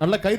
நல்லா கை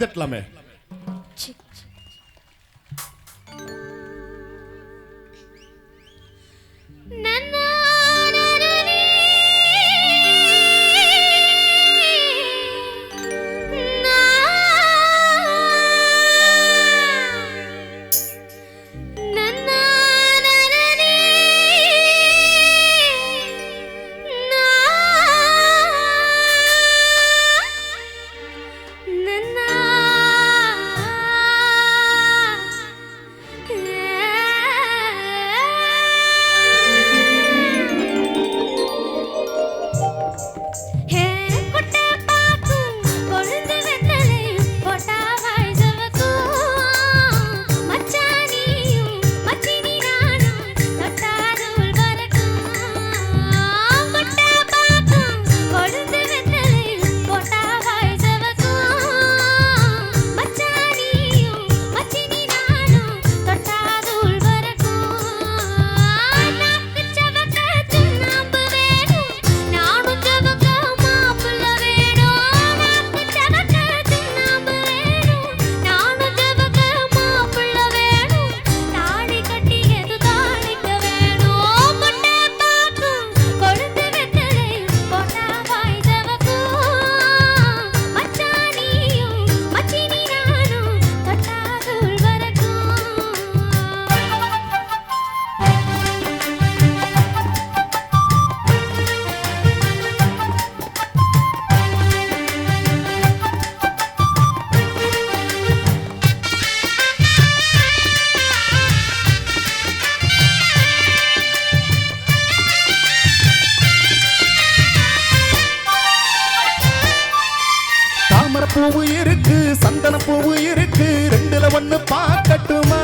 பூவு இருக்கு சந்தன பூவு இருக்கு ரெண்டுல ஒண்ணு பார்க்கட்டுமா?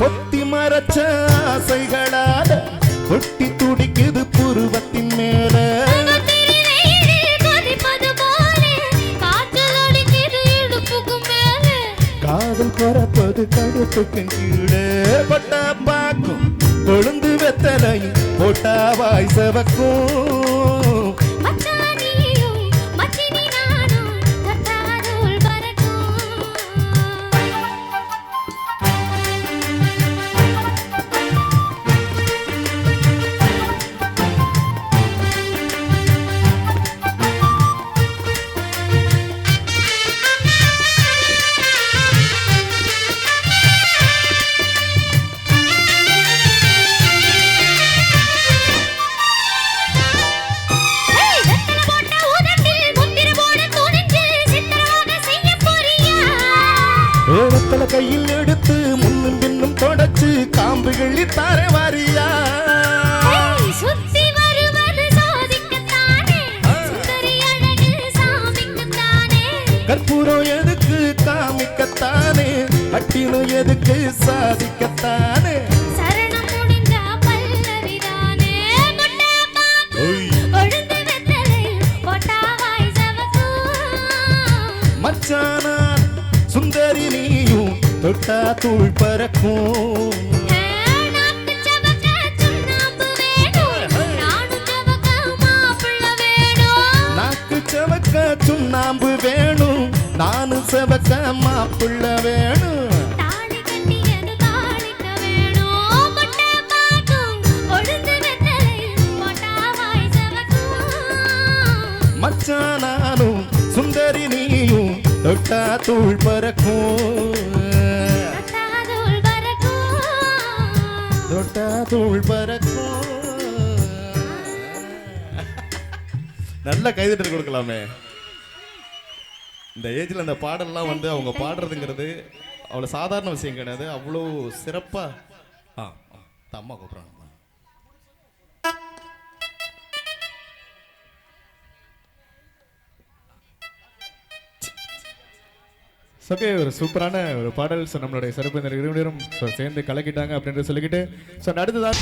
பொத்தி மறைச்ச ஆசைகளால ஒட்டி துடிக்குது புருவத்தின் மேல. காதல் பரப்பது கடுப்புக்கு கீழே. பட்டா பாக்கும் கொழுந்து வெத்தலையும் போட்டா வாய் செவக்கும். ஏழத்தல கையில் எடுத்து முன்னும் பின்னும் தொடச்சு காம்பு கிள்ளி தார வாரியா. கற்பூரம் எதுக்கு காமிக்கத்தானே? அட்டினும் எதுக்கு சாதிக்கத்தானே சுந்தரி நீயும் தொட்டா தூள் பறக்கும். சுண்ணாம்பு வேணும். நானும் சவக்க மாப்பிள்ள வேணும். மச்சானானும் சுந்தரி நீயும் தொட்டா தூள் பறக்கும். தொட்டா தூள் பறக்கும். நல்ல கைதட்டல் கொடுக்கலாமே. இந்த ஏஜ்ல அந்த பாடல்லாம் வந்து அவங்க பாடுறதுங்கிறது அவ்வளோ சாதாரண விஷயம் கிடையாது. அவ்வளோ சிறப்பா ஆ அம்மா கூப்பிட்றாங்க. ஓகே ஒரு சூப்பரான ஒரு பாடல். ஸோ நம்மளுடைய சிறப்பு இந்த இருவரும் ஸோ சேர்ந்து கலக்கிட்டாங்க அப்படின்றத சொல்லிக்கிட்டு ஸோ அடுத்ததான்